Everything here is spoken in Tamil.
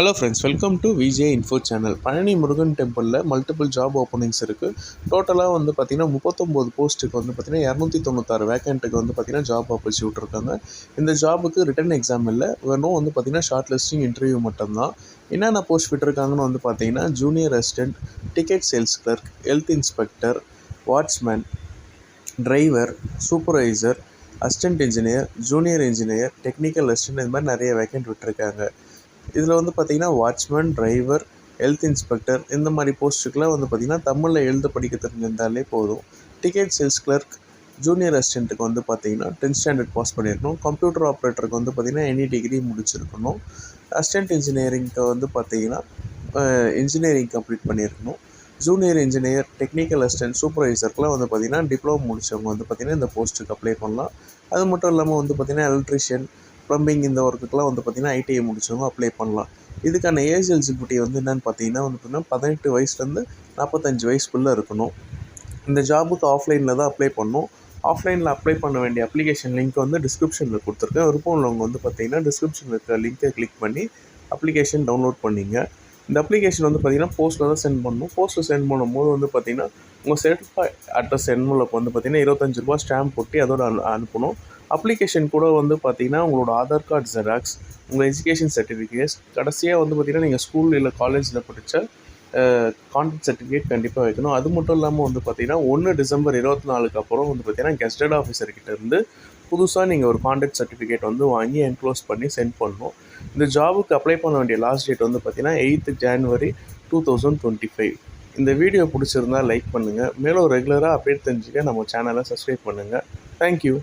Hello friends welcome to VJ info channel Palani Murugan டெம்பிளில் multiple job openings இருக்குது டோட்டலாக வந்து பார்த்திங்கன்னா முப்பத்தொம்போது போஸ்ட்டுக்கு வந்து பார்த்திங்கன்னா இரநூத்தி தொண்ணூத்தாறு வேக்கண்ட்டுக்கு வந்து பார்த்திங்கன்னா ஜாப் ஆப்பர்ச்சு விட்ருக்காங்க இந்த ஜாபுக்கு ரிட்டன் எக்ஸாம் இல்லை. வெறும் வந்து பார்த்திங்கன்னா ஷார்ட் லிஸ்டிங் இன்டர்வியூ மட்டும்தான். என்னென்ன போஸ்ட் விட்டுருக்காங்கன்னு வந்து பார்த்திங்கன்னா junior resident ticket sales clerk health inspector watchman driver supervisor assistant engineer junior engineer technical assistant இது மாதிரி நிறைய வேக்கண்ட் விட்டுருக்காங்க. இதில் வந்து பார்த்திங்கன்னா வாட்ச்மேன் டிரைவர் ஹெல்த் இன்ஸ்பெக்டர் இந்த மாதிரி போஸ்ட்டுக்கெலாம் வந்து பார்த்திங்கன்னா தமிழில் எழுத படிக்க தெரிஞ்சிருந்தாலே போதும். டிக்கெட் சேல்ஸ் கிளர்க் ஜூனியர் அசிஸ்டண்ட்டுக்கு வந்து பார்த்திங்கன்னா டென்த் ஸ்டாண்டர்ட் பாஸ் பண்ணியிருக்கணும் கம்ப்யூட்டர் ஆப்ரேட்டருக்கு வந்து பார்த்திங்கன்னா எனி டிகிரி முடிச்சிருக்கணும். அசிஸ்டன்ட் இன்ஜினியரிங்க்கு வந்து பார்த்திங்கன்னா இன்ஜினியரிங் கம்ப்ளீட் பண்ணியிருக்கணும் ஜூனியர் இன்ஜினியர் டெக்னிக்கல் அசிஸ்டன்ட் சூப்பர்வைசருக்குலாம் வந்து பார்த்திங்கன்னா டிப்ளமோ முடித்தவங்க வந்து பார்த்திங்கன்னா இந்த போஸ்ட்டுக்கு அப்ளை பண்ணலாம். அது மட்டும் இல்லாமல் வந்து பார்த்திங்கன்னா எலக்ட்ரிஷியன் ப்ளம்பிங் இந்த ஒர்க்குக்கெலாம் வந்து பார்த்திங்கன்னா ஐடிஐ முடிச்சவங்க அப்ளை பண்ணலாம். இதுக்கான ஏஜ் எலிஜிபிலிட்டி வந்து என்னென்னு பார்த்தீங்கன்னா வந்து பார்த்திங்கன்னா பதினெட்டு வயசுலேருந்து நாற்பத்தஞ்சு வயசுக்குள்ளே இருக்கணும். இந்த ஜாபுக்கு ஆஃப்லைனில் தான் அப்ளை பண்ணணும். ஆஃப்லைனில் அப்ளை பண்ண வேண்டிய அப்ளிகேஷன் லிங்க் வந்து டிஸ்கிரிப்ஷனில் கொடுத்துருக்கேன். விருப்பம் உள்ளவங்க வந்து பார்த்திங்கன்னா டிஸ்கிரிப்ஷனில் இருக்கிற லிங்க்கை கிளிக் பண்ணி அப்ளிகேஷன் டவுன்லோட் பண்ணிங்க. இந்த அப்ளிகேஷன் வந்து பார்த்திங்கன்னா போஸ்ட்டில் தான் சென்ட் பண்ணணும் போஸ்ட்டில் சென்ட் பண்ணும்போது வந்து பார்த்திங்கன்னா உங்கள் சர்டிஃபை அட்ரஸ் என்வலப் வந்து பார்த்திங்கன்னா இருபத்தஞ்சு ரூபா ஸ்டாம்ப் போட்டு அதோட அனு அனுப்பணும். அப்ளிகேஷன் கூட வந்து பார்த்திங்கன்னா உங்களோட ஆதார் கார்டு ஜெராக்ஸ் உங்கள் எஜுகேஷன் சர்டிஃபிகேட்ஸ் கடைசியாக வந்து பார்த்திங்கன்னா நீங்கள் ஸ்கூல் இல்லை காலேஜில் படித்த கான்டாக்ட் சர்டிஃபிகேட் கண்டிப்பாக வைக்கணும். அது மட்டும் இல்லாமல் வந்து பார்த்திங்கன்னா ஒன்று டிசம்பர் இருபத்தி நாலுக்கு அப்புறம் வந்து பார்த்திங்கன்னா கெஸ்டட் ஆஃபீஸர்கிட்ட இருந்து புதுசாக நீங்கள் ஒரு கான்டாக்ட் சர்டிஃபிகேட் வந்து வாங்கி என்க்ளோஸ் பண்ணி சென்ட் பண்ணணும். இந்த ஜாபுக்கு அப்ளை பண்ண வேண்டிய லாஸ்ட் டேட் வந்து பார்த்திங்கன்னா eighth January two thousand twenty five இந்த வீடியோ பிடிச்சிருந்தா லைக் பண்ணுங்கள் மேலும் ரெகுலராக அப்டேட் தெரிஞ்சுக்க நம்ம சேனலை சப்ஸ்கிரைப் பண்ணுங்கள் தேங்க்யூ